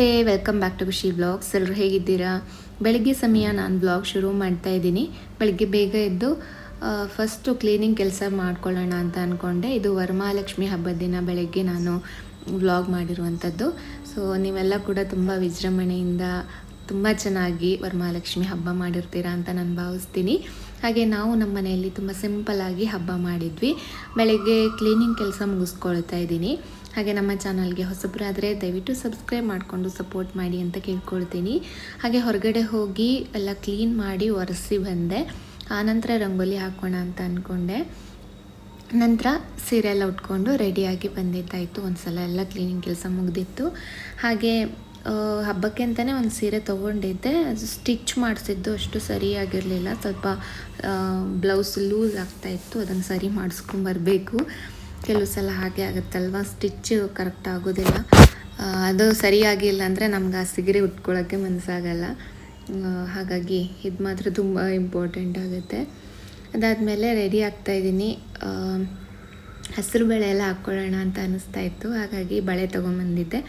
ನಮಸ್ತೆ welcome back to Khushi blogs ಎಲ್ಲರೂ ಹೇಗಿದ್ದೀರಾ? ಬೆಳಗ್ಗೆ ಸಮಯ ನಾನು ಬ್ಲಾಗ್ ಶುರು ಮಾಡ್ತಾ ಇದ್ದೀನಿ. ಬೆಳಗ್ಗೆ ಬೇಗ ಎದ್ದು ಫಸ್ಟು ಕ್ಲೀನಿಂಗ್ ಕೆಲಸ ಮಾಡ್ಕೊಳ್ಳೋಣ ಅಂತ ಅಂದ್ಕೊಂಡೆ ಇದು ವರಮಹಾಲಕ್ಷ್ಮಿ ಹಬ್ಬದ ದಿನ ಬೆಳಗ್ಗೆ ನಾನು ವ್ಲಾಗ್ ಮಾಡಿರುವಂಥದ್ದು. ಸೊ ನೀವೆಲ್ಲ ಕೂಡ ತುಂಬ ವಿಜೃಂಭಣೆಯಿಂದ ತುಂಬ ಚೆನ್ನಾಗಿ ವರಮಹಾಲಕ್ಷ್ಮಿ ಹಬ್ಬ ಮಾಡಿರ್ತೀರಾ ಅಂತ ನಾನು ಭಾವಿಸ್ತೀನಿ. ಹಾಗೆ ನಾವು ನಮ್ಮ ಮನೆಯಲ್ಲಿ ತುಂಬ ಸಿಂಪಲ್ಲಾಗಿ ಹಬ್ಬ ಮಾಡಿದ್ವಿ. ಬೆಳಗ್ಗೆ ಕ್ಲೀನಿಂಗ್ ಕೆಲಸ ಮುಗಿಸ್ಕೊಳ್ತಾ ಇದ್ದೀನಿ. ಹಾಗೆ ನಮ್ಮ ಚಾನಲ್ಗೆ ಹೊಸಬರಾದರೆ ದಯವಿಟ್ಟು ಸಬ್ಸ್ಕ್ರೈಬ್ ಮಾಡಿಕೊಂಡು ಸಪೋರ್ಟ್ ಮಾಡಿ ಅಂತ ಕೇಳ್ಕೊಳ್ತೀನಿ. ಹಾಗೆ ಹೊರಗಡೆ ಹೋಗಿ ಎಲ್ಲ ಕ್ಲೀನ್ ಮಾಡಿ ಒರೆಸಿ ಬಂದೆ. ಆನಂತರ ರಂಗೋಲಿ ಹಾಕೋಣ ಅಂತ ಅಂದ್ಕೊಂಡೆ ನಂತರ ಸೀರೆ ಎಲ್ಲ ಉಟ್ಕೊಂಡು ರೆಡಿಯಾಗಿ ಬಂದಿದ್ದಾಯಿತು. ಒಂದು ಸಲ ಎಲ್ಲ ಕ್ಲೀನಿಂಗ್ ಕೆಲಸ ಮುಗ್ದಿತ್ತು. ಹಾಗೆ ಹಬ್ಬಕ್ಕೆ ಅಂತಲೇ ಒಂದು ಸೀರೆ ತೊಗೊಂಡಿದ್ದೆ. ಅದು ಸ್ಟಿಚ್ ಮಾಡಿಸಿದ್ದು ಅಷ್ಟು ಸರಿಯಾಗಿರಲಿಲ್ಲ. ಸ್ವಲ್ಪ ಬ್ಲೌಸ್ ಲೂಸ್ ಆಗ್ತಾಯಿತ್ತು ಅದನ್ನು ಸರಿ ಮಾಡಿಸ್ಕೊಂಬರ್ಬೇಕು ಕೆಲವು ಸಲ ಹಾಗೆ ಆಗುತ್ತಲ್ವ? ಸ್ಟಿಚ್ ಕರೆಕ್ಟ್ ಆಗೋದಿಲ್ಲ. ಅದು ಅದು ಸರಿಯಾಗಿಲ್ಲ ಅಂದರೆ ನಮ್ಗೆ ಆ ಸಿಗರಿ ಉಟ್ಕೊಳ್ಳೋಕ್ಕೆ ಮನಸ್ಸಾಗಲ್ಲ ಹಾಗಾಗಿ ಇದು ಮಾತ್ರ ತುಂಬ ಇಂಪಾರ್ಟೆಂಟ್ ಆಗುತ್ತೆ. ಅದಾದಮೇಲೆ ರೆಡಿ ಆಗ್ತಾಯಿದ್ದೀನಿ ಹಸಿರು ಬಳೆ ಎಲ್ಲ ಹಾಕ್ಕೊಳ್ಳೋಣ ಅಂತ ಅನ್ನಿಸ್ತಾ ಇತ್ತು. ಹಾಗಾಗಿ ಬಳೆ ತೊಗೊಂಬಂದಿದ್ದೆ.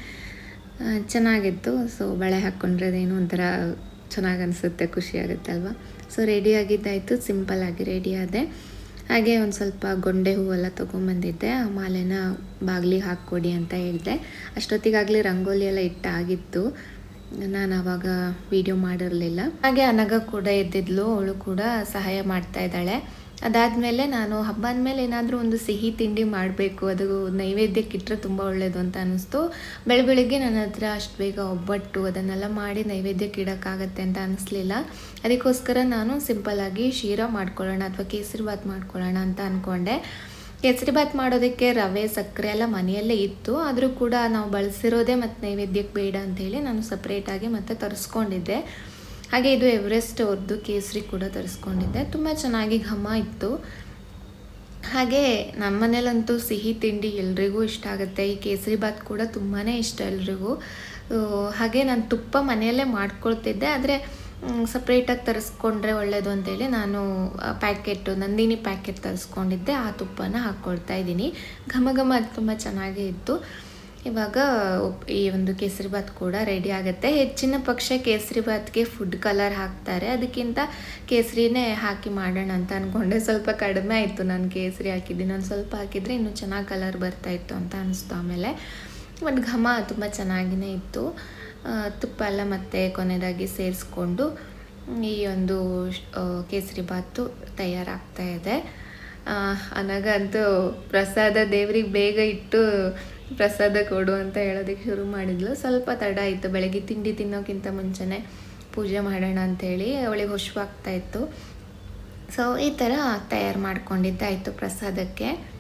ಚೆನ್ನಾಗಿತ್ತು. ಸೊ ಬಳೆ ಹಾಕ್ಕೊಂಡ್ರೆ ಅದೇನೋ ಒಂಥರ ಚೆನ್ನಾಗಿ ಅನಿಸುತ್ತೆ, ಖುಷಿ ಆಗುತ್ತಲ್ವ? ಸೊ ರೆಡಿ ಆಗಿದ್ದಾಯಿತು. ಸಿಂಪಲ್ಲಾಗಿ ರೆಡಿ ಆದೆ. ಹಾಗೆ ಒಂದು ಸ್ವಲ್ಪ ಗೊಂಡೆ ಹೂವೆಲ್ಲ ತೊಗೊಂಬಂದಿದ್ದೆ. ಆ ಮಾಲೆನ ಬಾಗಿಲಿಗೆ ಹಾಕ್ಕೊಡಿ ಅಂತ ಹೇಳಿದೆ. ಅಷ್ಟೊತ್ತಿಗಾಗಲೇ ರಂಗೋಲಿ ಎಲ್ಲ ಇಟ್ಟಾಗಿತ್ತು ನಾನು ಆವಾಗ ವಿಡಿಯೋ ಮಾಡಿರಲಿಲ್ಲ. ಹಾಗೆ ಅನಗ ಕೂಡ ಇದ್ದಿದ್ಲು ಅವಳು ಕೂಡ ಸಹಾಯ ಮಾಡ್ತಾ ಇದ್ದಾಳೆ. ಅದಾದಮೇಲೆ ನಾನು ಹಬ್ಬ ಅಂದಮೇಲೆ ಏನಾದರೂ ಒಂದು ಸಿಹಿ ತಿಂಡಿ ಮಾಡಬೇಕು, ಅದು ನೈವೇದ್ಯಕ್ಕೆ ಇಟ್ಟರೆ ತುಂಬ ಒಳ್ಳೆಯದು ಅಂತ ಅನ್ನಿಸ್ತು ಬೆಳ ಬೆಳಿಗ್ಗೆ ನನ್ನ ಹತ್ರ ಅಷ್ಟು ಬೇಗ ಒಬ್ಬಟ್ಟು ಅದನ್ನೆಲ್ಲ ಮಾಡಿ ನೈವೇದ್ಯಕ್ಕೆ ಇಡೋಕ್ಕಾಗತ್ತೆ ಅಂತ ಅನ್ನಿಸ್ಲಿಲ್ಲ ಅದಕ್ಕೋಸ್ಕರ ನಾನು ಸಿಂಪಲ್ಲಾಗಿ ಶೀರಾ ಮಾಡ್ಕೊಳ್ಳೋಣ ಅಥವಾ ಕೇಸರಿ ಬಾತ್ ಮಾಡ್ಕೊಳ್ಳೋಣ ಅಂತ ಅಂದ್ಕೊಂಡೆ ಕೇಸರಿ ಬಾತ್ ಮಾಡೋದಕ್ಕೆ ರವೆ, ಸಕ್ಕರೆ ಎಲ್ಲ ಮನೆಯಲ್ಲೇ ಇತ್ತು. ಆದರೂ ಕೂಡ ನಾವು ಬಳಸಿರೋದೇ ಮತ್ತು ನೈವೇದ್ಯಕ್ಕೆ ಬೇಡ ಅಂಥೇಳಿ ನಾನು ಸಪ್ರೇಟಾಗಿ ಮತ್ತೆ ತರಿಸ್ಕೊಂಡಿದ್ದೆ. ಹಾಗೆ ಇದು ಎವರೆಸ್ಟ್ ಅವ್ರದ್ದು ಕೇಸರಿ ಕೂಡ ತರಿಸ್ಕೊಂಡಿದ್ದೆ. ತುಂಬ ಚೆನ್ನಾಗಿ ಘಮ ಇತ್ತು. ಹಾಗೆ ನಮ್ಮ ಮನೇಲಂತೂ ಸಿಹಿ ತಿಂಡಿ ಎಲ್ರಿಗೂ ಇಷ್ಟ ಆಗುತ್ತೆ. ಈ ಕೇಸರಿ ಬಾತ್ ಕೂಡ ತುಂಬಾ ಇಷ್ಟ ಎಲ್ರಿಗೂ. ಹಾಗೆ ನಾನು ತುಪ್ಪ ಮನೆಯಲ್ಲೇ ಮಾಡ್ಕೊಳ್ತಿದ್ದೆ. ಆದರೆ ಸಪ್ರೇಟಾಗಿ ತರಿಸ್ಕೊಂಡ್ರೆ ಒಳ್ಳೆಯದು ಅಂತೇಳಿ ನಾನು ಪ್ಯಾಕೆಟು ನಂದಿನಿ ಪ್ಯಾಕೆಟ್ ತರಿಸ್ಕೊಂಡಿದ್ದೆ. ಆ ತುಪ್ಪನ ಹಾಕ್ಕೊಳ್ತಾ ಇದ್ದೀನಿ. ಘಮ ಘಮ ಅದು ತುಂಬ ಚೆನ್ನಾಗೇ ಇತ್ತು. ಇವಾಗ ಈ ಒಂದು ಕೇಸರಿ ಬಾತ್ ಕೂಡ ರೆಡಿ ಆಗುತ್ತೆ. ಹೆಚ್ಚಿನ ಪಕ್ಷ ಕೇಸರಿ ಬಾತ್ಗೆ ಫುಡ್ ಕಲರ್ ಹಾಕ್ತಾರೆ. ಅದಕ್ಕಿಂತ ಕೇಸರಿನೇ ಹಾಕಿ ಮಾಡೋಣ ಅಂತ ಅಂದ್ಕೊಂಡೆ ಸ್ವಲ್ಪ ಕಡಿಮೆ ಆಯಿತು ನಾನು ಕೇಸರಿ ಹಾಕಿದ್ದೀನಿ. ಒಂದು ಸ್ವಲ್ಪ ಹಾಕಿದರೆ ಇನ್ನೂ ಚೆನ್ನಾಗಿ ಕಲರ್ ಬರ್ತಾ ಇತ್ತು ಅಂತ ಅನಿಸ್ತು ಆಮೇಲೆ. ಒಂದು ಘಮ ತುಂಬ ಚೆನ್ನಾಗಿಯೇ ಇತ್ತು. ತುಪ್ಪ ಎಲ್ಲ ಮತ್ತೆ ಕೊನೆಯದಾಗಿ ಸೇರಿಸ್ಕೊಂಡು ಈ ಒಂದು ಕೇಸರಿ ಬಾತು ತಯಾರಾಗ್ತಾ ಇದೆ. ಅನಗಂತೂ ಪ್ರಸಾದ ದೇವ್ರಿಗೆ ಬೇಗ ಇಟ್ಟು ಪ್ರಸಾದ ಕೊಡು ಅಂತ ಹೇಳೋದಕ್ಕೆ ಶುರು ಮಾಡಿದ್ಲು. ಸ್ವಲ್ಪ ತಡ ಆಯಿತು. ಬೆಳಗ್ಗೆ ತಿಂಡಿ ತಿನ್ನೋಕ್ಕಿಂತ ಮುಂಚೆನೇ ಪೂಜೆ ಮಾಡೋಣ ಅಂಥೇಳಿ ಅವಳಿಗೆ ಹುಷವಾಗ್ತಾ ಇತ್ತು. ಸೊ ಈ ಥರ ತಯಾರು ಮಾಡ್ಕೊಂಡಿದ್ದಾಯಿತು ಪ್ರಸಾದಕ್ಕೆ.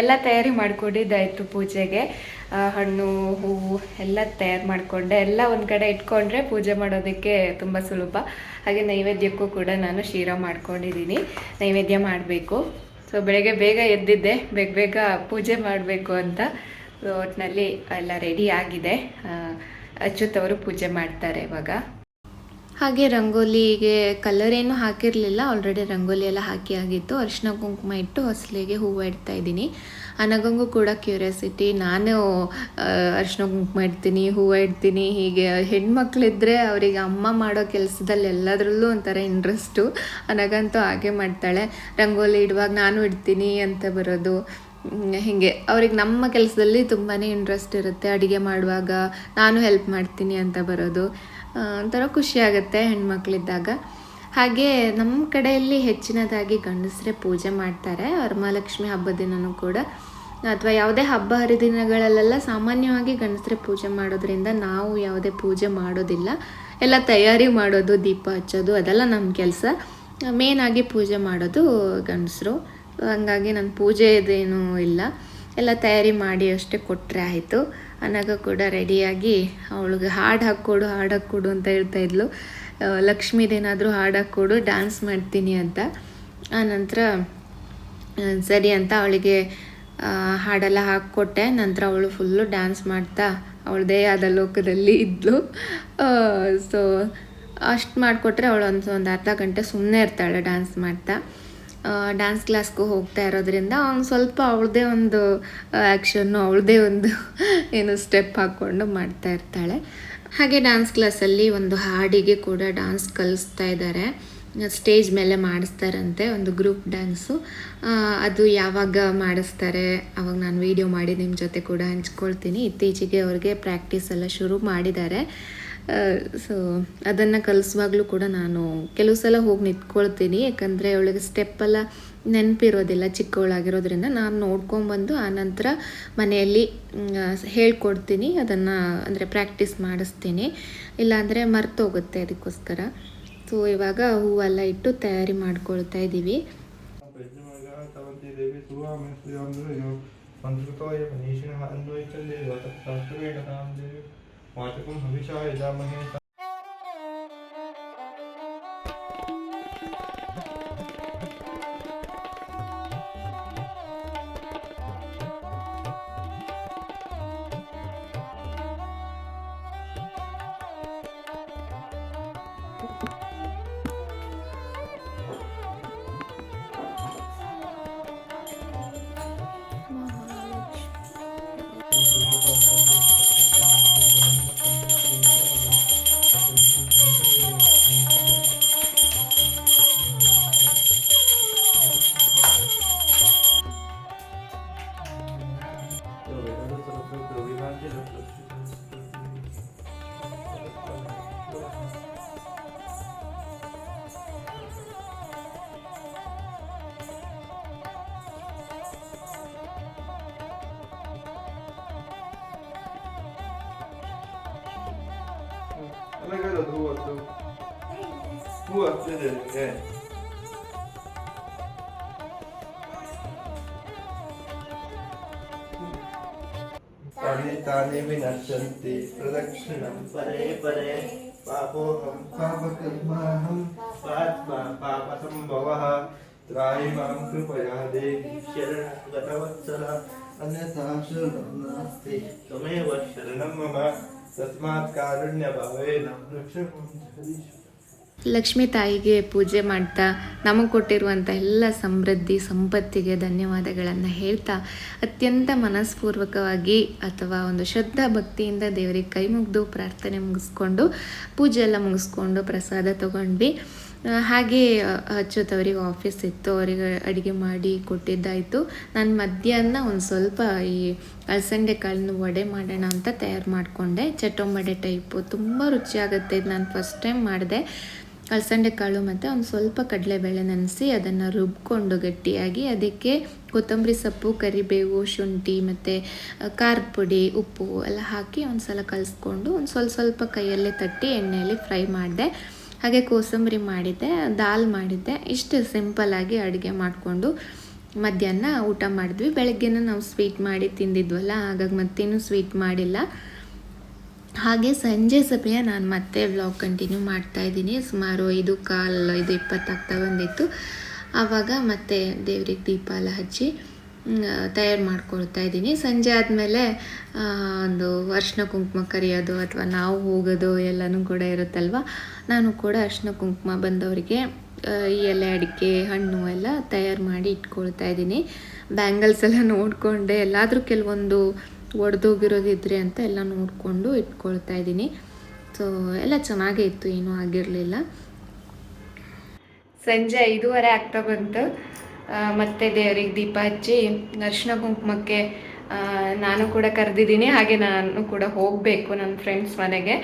ಎಲ್ಲ ತಯಾರಿ ಮಾಡ್ಕೊಂಡಿದ್ದಾಯ್ತು ಪೂಜೆಗೆ. ಹಣ್ಣು, ಹೂವು ಎಲ್ಲ ತಯಾರು ಮಾಡಿಕೊಂಡೆ. ಎಲ್ಲ ಒಂದು ಕಡೆ ಇಟ್ಕೊಂಡ್ರೆ ಪೂಜೆ ಮಾಡೋದಕ್ಕೆ ತುಂಬ ಸುಲಭ. ಹಾಗೆ ನೈವೇದ್ಯಕ್ಕೂ ಕೂಡ ನಾನು ಶೀರ ಮಾಡ್ಕೊಂಡಿದ್ದೀನಿ. ನೈವೇದ್ಯ ಮಾಡಬೇಕು. ಸೊ ಬೆಳಗ್ಗೆ ಬೇಗ ಎದ್ದಿದ್ದೆ. ಬೇಗ ಬೇಗ ಪೂಜೆ ಮಾಡಬೇಕು ಅಂತ. ಒಟ್ಟಿನಲ್ಲಿ ಎಲ್ಲ ರೆಡಿ ಆಗಿದೆ. ಅಚ್ಚುತ್ತವರು ಪೂಜೆ ಮಾಡ್ತಾರೆ ಇವಾಗ. ಹಾಗೆ ರಂಗೋಲಿಗೆ ಕಲರ್ ಏನು ಹಾಕಿರಲಿಲ್ಲ. ಆಲ್ರೆಡಿ ರಂಗೋಲಿ ಎಲ್ಲ ಹಾಕಿ ಆಗಿತ್ತು. ಅರಿಶಿನ ಕುಂಕುಮ ಇಟ್ಟು ಹೊಸಲಿಗೆ ಹೂವು ಇಡ್ತಾ ಇದ್ದೀನಿ. ಅನಗಂಗೂ ಕೂಡ ಕ್ಯೂರಿಯಾಸಿಟಿ ನಾನು ಅರಿಶಿನ ಕುಂಕುಮ ಇಡ್ತೀನಿ, ಹೂವು ಇಡ್ತೀನಿ. ಹೀಗೆ ಹೆಣ್ಮಕ್ಳಿದ್ರೆ ಅವರಿಗೆ ಅಮ್ಮ ಮಾಡೋ ಕೆಲಸದಲ್ಲಿ ಎಲ್ಲದರಲ್ಲೂ ಒಂಥರ ಇಂಟ್ರೆಸ್ಟು ಅನಗಂತೂ ಹಾಗೆ ಮಾಡ್ತಾಳೆ. ರಂಗೋಲಿ ಇಡುವಾಗ ನಾನು ಇಡ್ತೀನಿ ಅಂತ ಬರೋದು. ಹೀಗೆ. ಅವ್ರಿಗೆ ನಮ್ಮ ಕೆಲಸದಲ್ಲಿ ತುಂಬಾ ಇಂಟ್ರೆಸ್ಟ್ ಇರುತ್ತೆ. ಅಡುಗೆ ಮಾಡುವಾಗ ನಾನು ಹೆಲ್ಪ್ ಮಾಡ್ತೀನಿ ಅಂತ ಬರೋದು. ಒಂಥರ ಖುಷಿ ಆಗುತ್ತೆ ಹೆಣ್ಮಕ್ಳಿದ್ದಾಗ. ಹಾಗೆ ನಮ್ಮ ಕಡೆಯಲ್ಲಿ ಹೆಚ್ಚಿನದಾಗಿ ಗಂಡಸರೇ ಪೂಜೆ ಮಾಡ್ತಾರೆ. ವರಮಹಾಲಕ್ಷ್ಮಿ ಹಬ್ಬದ ದಿನವೂ ಕೂಡ. ಅಥವಾ ಯಾವುದೇ ಹಬ್ಬ ಹರಿದಿನಗಳಲ್ಲೆಲ್ಲ ಸಾಮಾನ್ಯವಾಗಿ ಗಂಡಸರೇ ಪೂಜೆ ಮಾಡೋದ್ರಿಂದ ನಾವು ಯಾವುದೇ ಪೂಜೆ ಮಾಡೋದಿಲ್ಲ. ಎಲ್ಲ ತಯಾರಿ ಮಾಡೋದು, ದೀಪ ಹಚ್ಚೋದು, ಅದೆಲ್ಲ ನಮ್ಮ ಕೆಲಸ. ಮೇನಾಗಿ ಪೂಜೆ ಮಾಡೋದು ಗಂಡಸರು. ಹಂಗಾಗಿ ನನ್ನ ಪೂಜೆ ಇದೇನೂ ಇಲ್ಲ. ಎಲ್ಲ ತಯಾರಿ ಮಾಡಿ ಅಷ್ಟೇ ಕೊಟ್ಟರೆ ಆಯಿತು. ಅನಗ ಕೂಡ ರೆಡಿಯಾಗಿ ಅವಳಿಗೆ ಹಾಡು ಹಾಕ್ಕೊಡು ಹಾಡು ಹಾಕ್ಕೊಡು ಅಂತ ಹೇಳ್ತಾ ಇದ್ಲು. ಆ, ಲಕ್ಷ್ಮೀದೇನಾದರೂ ಹಾಡು ಹಾಕ್ಕೊಡು ಡ್ಯಾನ್ಸ್ ಮಾಡ್ತೀನಿ ಅಂತ. ಆನಂತರ ಸರಿ ಅಂತ ಅವಳಿಗೆ ಹಾಡೆಲ್ಲ ಹಾಕ್ಕೊಟ್ಟೆ. ನಂತರ ಅವಳು ಫುಲ್ಲು ಡ್ಯಾನ್ಸ್ ಮಾಡ್ತಾ ಅವಳದೇ ಆದ ಲೋಕದಲ್ಲಿ ಇದ್ಲು. ಸೊ ಅಷ್ಟು ಮಾಡಿಕೊಟ್ರೆ ಅವಳು ಒಂದು ಒಂದು ಅರ್ಧ ಗಂಟೆ ಸುಮ್ಮನೆ ಇರ್ತಾಳೆ ಡ್ಯಾನ್ಸ್ ಮಾಡ್ತಾ. ಡ್ಯಾನ್ಸ್ ಕ್ಲಾಸ್ಗೂ ಹೋಗ್ತಾ ಇರೋದ್ರಿಂದ ಅವ್ನು ಸ್ವಲ್ಪ ಅವಳದೇ ಒಂದು ಆ್ಯಕ್ಷನ್ನು ಅವಳದೇ ಒಂದು ಏನು ಸ್ಟೆಪ್ ಹಾಕ್ಕೊಂಡು ಮಾಡ್ತಾ ಇರ್ತಾಳೆ. ಹಾಗೆ ಡ್ಯಾನ್ಸ್ ಕ್ಲಾಸಲ್ಲಿ ಒಂದು ಹಾಡಿಗೆ ಕೂಡ ಡ್ಯಾನ್ಸ್ ಕಲಿಸ್ತಾ ಇದ್ದಾರೆ ಸ್ಟೇಜ್ ಮೇಲೆ ಮಾಡಿಸ್ತಾರಂತೆ ಒಂದು ಗ್ರೂಪ್ ಡ್ಯಾನ್ಸು ಅದು ಯಾವಾಗ ಮಾಡಿಸ್ತಾರೆ, ಅವಾಗ ನಾನು ವೀಡಿಯೋ ಮಾಡಿ ನಿಮ್ಮ ಜೊತೆ ಕೂಡ ಹಂಚ್ಕೊಳ್ತೀನಿ. ಇತ್ತೀಚೆಗೆ ಅವ್ರಿಗೆ ಪ್ರಾಕ್ಟೀಸ್ ಎಲ್ಲ ಶುರು ಮಾಡಿದ್ದಾರೆ. ಸೊ ಅದನ್ನು ಕಲಿಸುವಾಗಲೂ ಕೂಡ ನಾನು ಕೆಲವು ಸಲ ಹೋಗಿ ನಿಂತ್ಕೊಳ್ತೀನಿ. ಯಾಕಂದರೆ ಅವಳಿಗೆ ಸ್ಟೆಪ್ಪೆಲ್ಲ ನೆನಪಿರೋದಿಲ್ಲ, ಚಿಕ್ಕವಳಾಗಿರೋದ್ರಿಂದ. ನಾನು ನೋಡ್ಕೊಂಬಂದು ಆನಂತರ ಮನೆಯಲ್ಲಿ ಹೇಳ್ಕೊಡ್ತೀನಿ. ಅದನ್ನು ಅಂದರೆ ಪ್ರಾಕ್ಟೀಸ್ ಮಾಡಿಸ್ತೀನಿ. ಇಲ್ಲಾಂದರೆ ಮರ್ತೋಗುತ್ತೆ ಅದಕ್ಕೋಸ್ಕರ. ಸೊ ಇವಾಗ ಹೂವೆಲ್ಲ ಇಟ್ಟು ತಯಾರಿ ಮಾಡ್ಕೊಳ್ತಾ ಇದ್ದೀವಿ 我这工程比较，人家没得。 선택해서 누웠어. 누워, 네네, 예. तानि विनश्यन्ति प्रदक्षिणं परे परे पापोऽहं पापकर्माहं पात्मा पापसम्भवः त्राहि माँ कृपया देवि शरणं गतवत्सर अन्यथा शरणं नास्ति त्वमेव शरणं मम ಲಕ್ಷ್ಮೀ ತಾಯಿಗೆ ಪೂಜೆ ಮಾಡ್ತಾ ನಮಗೆ ಕೊಟ್ಟಿರುವಂಥ ಎಲ್ಲ ಸಮೃದ್ಧಿ, ಸಂಪತ್ತಿಗೆ ಧನ್ಯವಾದಗಳನ್ನು ಹೇಳ್ತಾ ಅತ್ಯಂತ ಮನಸ್ಪೂರ್ವಕವಾಗಿ ಅಥವಾ ಒಂದು ಶ್ರದ್ಧಾ ಭಕ್ತಿಯಿಂದ ದೇವರಿಗೆ ಕೈ ಮುಗಿದು ಪ್ರಾರ್ಥನೆ ಮುಗಿಸ್ಕೊಂಡು ಪೂಜೆ ಎಲ್ಲ ಮುಗಿಸ್ಕೊಂಡು ಪ್ರಸಾದ ತಗೊಂಡ್ವಿ. ಹಾಗೆ ಅವರಿಗೆ ಆಫೀಸ್ ಇತ್ತು. ಅವರಿಗೆ ಅಡುಗೆ ಮಾಡಿ ಕೊಟ್ಟಿದ್ದಾಯಿತು. ನಾನು ಮಧ್ಯಾಹ್ನ ಒಂದು ಸ್ವಲ್ಪ ಈ ಅಲಸಂಡೆ ಕಾಳನ್ನು ವಡೆ ಮಾಡೋಣ ಅಂತ ತಯಾರು ಮಾಡಿಕೊಂಡೆ. ಚಟೊಂಬಡೆ ಟೈಪು ತುಂಬ ರುಚಿಯಾಗುತ್ತೆ ಇದು ನಾನು ಫಸ್ಟ್ ಟೈಮ್ ಮಾಡಿದೆ. ಅಲಸಂಡೆ ಕಾಳು ಮತ್ತು ಒಂದು ಸ್ವಲ್ಪ ಕಡಲೆಬೇಳೆ ನೆನೆಸಿ ಅದನ್ನು ರುಬ್ಕೊಂಡು ಗಟ್ಟಿಯಾಗಿ ಅದಕ್ಕೆ ಕೊತ್ತಂಬರಿ ಸೊಪ್ಪು, ಕರಿಬೇವು, ಶುಂಠಿ ಮತ್ತು ಖಾರದ ಪುಡಿ, ಉಪ್ಪು ಎಲ್ಲ ಹಾಕಿ ಒಂದು ಸಲ ಕಲಿಸ್ಕೊಂಡು ಒಂದು ಸ್ವಲ್ಪ ಸ್ವಲ್ಪ ಕೈಯಲ್ಲೇ ತಟ್ಟಿ ಎಣ್ಣೆಯಲ್ಲಿ ಫ್ರೈ ಮಾಡಿದೆ. ಹಾಗೆ ಕೋಸಂಬರಿ ಮಾಡಿದ್ದೆ, ದಾಲ್ ಮಾಡಿದ್ದೆ. ಇಷ್ಟು ಸಿಂಪಲ್ಲಾಗಿ ಅಡುಗೆ ಮಾಡಿಕೊಂಡು ಮಧ್ಯಾಹ್ನ ಊಟ ಮಾಡಿದ್ವಿ. ಬೆಳಗ್ಗೆನ ನಾವು ಸ್ವೀಟ್ ಮಾಡಿ ತಿಂದಿದ್ವಲ್ಲ, ಹಾಗಾಗಿ ಮತ್ತೇನು ಸ್ವೀಟ್ ಮಾಡಿಲ್ಲ. ಹಾಗೆ ಸಂಜೆ ಸಭೆಯ ನಾನು ಮತ್ತೆ ವ್ಲಾಗ್ ಕಂಟಿನ್ಯೂ ಮಾಡ್ತಾ ಇದ್ದೀನಿ. ಸುಮಾರು ಐದು ಕಾಲು, ಐದು ಇಪ್ಪತ್ತಾಗ್ತಾ ಬಂದಿತ್ತು. ಆವಾಗ ಮತ್ತೆ ದೇವ್ರಿಗೆ ದೀಪ ಎಲ್ಲ ಹಚ್ಚಿ ತಯಾರು ಮಾಡ್ಕೊಳ್ತಾ ಇದ್ದೀನಿ. ಸಂಜೆ ಆದಮೇಲೆ ಒಂದು ಅರ್ಶಿನ ಕುಂಕುಮ ಕರೆಯೋದು ಅಥವಾ ನಾವು ಹೋಗೋದು ಎಲ್ಲನೂ ಕೂಡ ಇರುತ್ತಲ್ವ? ನಾನು ಕೂಡ ಅರ್ಶಿನ ಕುಂಕುಮ ಬಂದವರಿಗೆ ಈ ಎಲೆ, ಅಡಿಕೆ, ಹಣ್ಣು ಎಲ್ಲ ತಯಾರು ಮಾಡಿ ಇಟ್ಕೊಳ್ತಾ ಇದ್ದೀನಿ. ಬ್ಯಾಂಗಲ್ಸ್ ಎಲ್ಲ ನೋಡಿಕೊಂಡೆ. ಎಲ್ಲಾದರೂ ಕೆಲವೊಂದು ಒಡೆದೋಗಿರೋದಿದ್ರೆ ಅಂತ ಎಲ್ಲ ನೋಡಿಕೊಂಡು ಇಟ್ಕೊಳ್ತಾ ಇದ್ದೀನಿ. ಸೊ ಎಲ್ಲ ಚೆನ್ನಾಗೇ ಇತ್ತು, ಏನೂ ಆಗಿರಲಿಲ್ಲ. ಸಂಜೆ ಐದೂವರೆ ಆಗ್ತಾ ಬಂತು. ಮತ್ತೆ ದೇವರಿಗೆ ದೀಪ ಹಚ್ಚಿ ಅರ್ಶಿನ ಕುಂಕುಮಕ್ಕೆ ನಾನು ಕೂಡ ಕರೆದಿದ್ದೀನಿ, ಹಾಗೆ ನಾನು ಕೂಡ ಹೋಗಬೇಕು ನನ್ನ ಫ್ರೆಂಡ್ಸ್ ಮನೆಗೆ.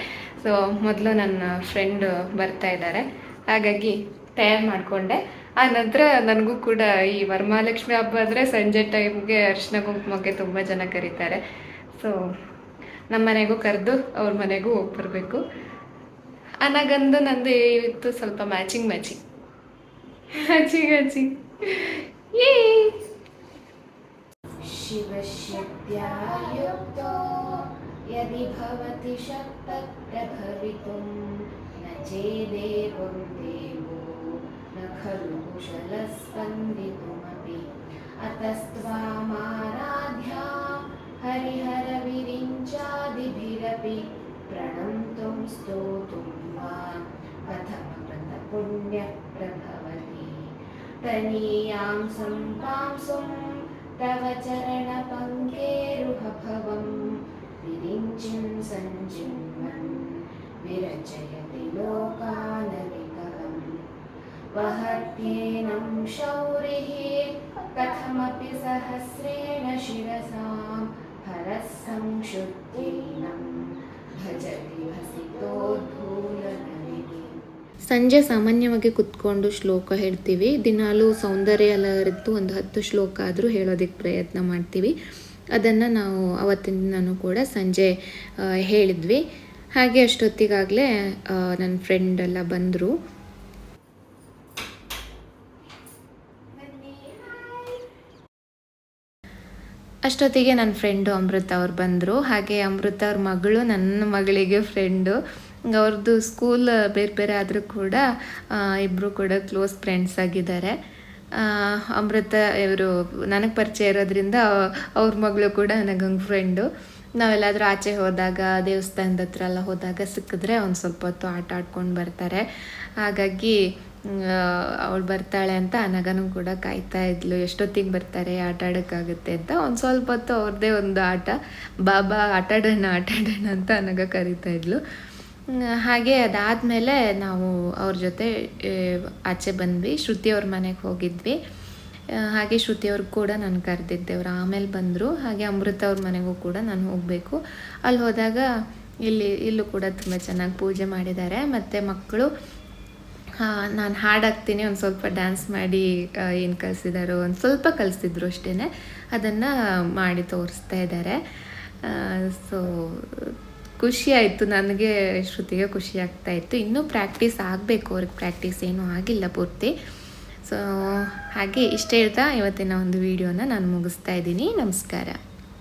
ಸೊ ಮೊದಲು ನನ್ನ ಫ್ರೆಂಡ್ ಬರ್ತಾ ಇದ್ದಾರೆ. ಹಾಗಾಗಿ ತಯಾರು ಮಾಡಿಕೊಂಡೆ. ಆ ನಂತರ ನನಗೂ ಕೂಡ ಈ ವರಮಹಾಲಕ್ಷ್ಮಿ ಹಬ್ಬ ಅಂದರೆ ಸಂಜೆ ಟೈಮ್ಗೆ ಅರ್ಶಿನ ಕುಂಕುಮಕ್ಕೆ ತುಂಬ ಜನ ಕರೀತಾರೆ. ಸೊ ನಮ್ಮ ಮನೆಗೂ ಕರೆದು ಅವ್ರ ಮನೆಗೂ ಹೋಗಿ ಬರಬೇಕು. ಅನಗಂದು ನಂದು ಇವತ್ತು ಸ್ವಲ್ಪ ಮ್ಯಾಚಿಂಗ್ ಮ್ಯಾಚಿಂಗ್ ಮ್ಯಾಚಿಂಗ್ ಮ್ಯಾಚಿಂಗ್ ಏ शिवशक्त्यायुक्तो यदि भवति शक्तत्र भवितुं न चेदेवं देवो न खलु कुशलस्पन्दितुमपि। अतस्त्वामाराध्या हरिहरविरिञ्चादिभिरपि प्रणन्तुं स्तोतुं वा। कथमकृतपुण्यप्रभवति तनीयां सम्पांसुं तव चरणपङ्केरुहभवं विरिञ्चिं सञ्जिन्वन् विरचयति लोकानविकलम् वहत्येनं शौरिः कथमपि सहस्रेण शिरसां हरः संशुद्धीनं भजति भसितोद्धूलनलिनी ಸಂಜೆ ಸಾಮಾನ್ಯವಾಗಿ ಕುತ್ಕೊಂಡು ಶ್ಲೋಕ ಹೇಳ್ತೀವಿ. ದಿನಾಲೂ ಸೌಂದರ್ಯ ಅಲರಿದ್ದು ಒಂದು ಹತ್ತು ಶ್ಲೋಕ ಆದರೂ ಹೇಳೋದಕ್ಕೆ ಪ್ರಯತ್ನ ಮಾಡ್ತೀವಿ. ಅದನ್ನು ನಾವು ಅವತ್ತಿನ ದಿನನೂ ಕೂಡ ಸಂಜೆ ಹೇಳಿದ್ವಿ. ಹಾಗೆ ಅಷ್ಟೊತ್ತಿಗಾಗಲೇ ನನ್ನ ಫ್ರೆಂಡ್ ಎಲ್ಲ ಬಂದರು. ಅಷ್ಟೊತ್ತಿಗೆ ನನ್ನ ಫ್ರೆಂಡು ಅಮೃತ ಅವ್ರು ಬಂದರು. ಹಾಗೆ ಅಮೃತ ಅವ್ರ ಮಗಳು ನನ್ನ ಮಗಳಿಗೆ ಫ್ರೆಂಡು ಅವ್ರದ್ದು ಸ್ಕೂಲ್ ಬೇರೆ ಬೇರೆ ಆದರೂ ಕೂಡ ಇಬ್ಬರು ಕೂಡ ಕ್ಲೋಸ್ ಫ್ರೆಂಡ್ಸ್ ಆಗಿದ್ದಾರೆ. ಅಮೃತ ಇವರು ನನಗೆ ಪರಿಚಯ ಇರೋದ್ರಿಂದ ಅವ್ರ ಮಗಳು ಕೂಡ ನನಗೊಂದು ಫ್ರೆಂಡು ನಾವೆಲ್ಲಾದರೂ ಆಚೆ ಹೋದಾಗ, ದೇವಸ್ಥಾನದ ಹತ್ರ ಎಲ್ಲ ಹೋದಾಗ ಸಿಕ್ಕಿದ್ರೆ ಒಂದು ಸ್ವಲ್ಪ ಹೊತ್ತು ಆಟ ಆಡ್ಕೊಂಡು ಬರ್ತಾರೆ. ಹಾಗಾಗಿ ಅವಳು ಬರ್ತಾಳೆ ಅಂತ ಅನಗನೂ ಕೂಡ ಕಾಯ್ತಾ ಇದ್ಲು. ಎಷ್ಟೊತ್ತಿಗೆ ಬರ್ತಾರೆ, ಆಟ ಆಡೋಕ್ಕಾಗುತ್ತೆ ಅಂತ ಒಂದು ಸ್ವಲ್ಪ ಹೊತ್ತು ಅವ್ರದ್ದೇ ಒಂದು ಆಟ. ಬಾಬಾ, ಆಟಾಡೋಣ ಆಟಾಡೋಣ ಅಂತ ಅನಗ ಕರಿತಾ ಇದ್ಲು. ಹಾಗೆ ಅದಾದಮೇಲೆ ನಾವು ಅವ್ರ ಜೊತೆ ಆಚೆ ಬಂದ್ವಿ. ಶ್ರುತಿ ಅವ್ರ ಮನೆಗೆ ಹೋಗಿದ್ವಿ. ಹಾಗೆ ಶ್ರುತಿ ಅವ್ರಿಗೆ ಕೂಡ ನಾನು ಕರೆದಿದ್ದೆ ಅವ್ರು ಆಮೇಲೆ ಬಂದರು. ಹಾಗೆ ಅಮೃತ ಅವ್ರ ಮನೆಗೂ ಕೂಡ ನಾನು ಹೋಗಬೇಕು. ಅಲ್ಲಿ ಹೋದಾಗ ಇಲ್ಲಿ, ಇಲ್ಲೂ ಕೂಡ ತುಂಬ ಚೆನ್ನಾಗಿ ಪೂಜೆ ಮಾಡಿದ್ದಾರೆ. ಮತ್ತು ಮಕ್ಕಳು ನಾನು ಹಾಡಾಗ್ತೀನಿ ಒಂದು ಸ್ವಲ್ಪ ಡ್ಯಾನ್ಸ್ ಮಾಡಿ ಏನು ಕಲಿಸಿದಾರೋ, ಒಂದು ಸ್ವಲ್ಪ ಕಲಿಸಿದ್ರು ಅಷ್ಟೇ ಅದನ್ನು ಮಾಡಿ ತೋರಿಸ್ತಾ ಇದ್ದಾರೆ. ಸೊ ಖುಷಿ ಆಯಿತು. ನನಗೆ ಶ್ರುತಿಗೆ ಖುಷಿ ಆಗ್ತಾ ಇತ್ತು. ಇನ್ನೂ ಪ್ರಾಕ್ಟೀಸ್ ಆಗಬೇಕು. ಅವ್ರಿಗೆ ಪ್ರಾಕ್ಟೀಸ್ ಏನೂ ಆಗಿಲ್ಲ ಪೂರ್ತಿ. ಸೊ ಹಾಗೆ ಇಷ್ಟ ಹೇಳ್ತಾ ಇವತ್ತಿನ ಒಂದು ವಿಡಿಯೋನ ನಾನು ಮುಗಿಸ್ತಾ ಇದ್ದೀನಿ. ನಮಸ್ಕಾರ.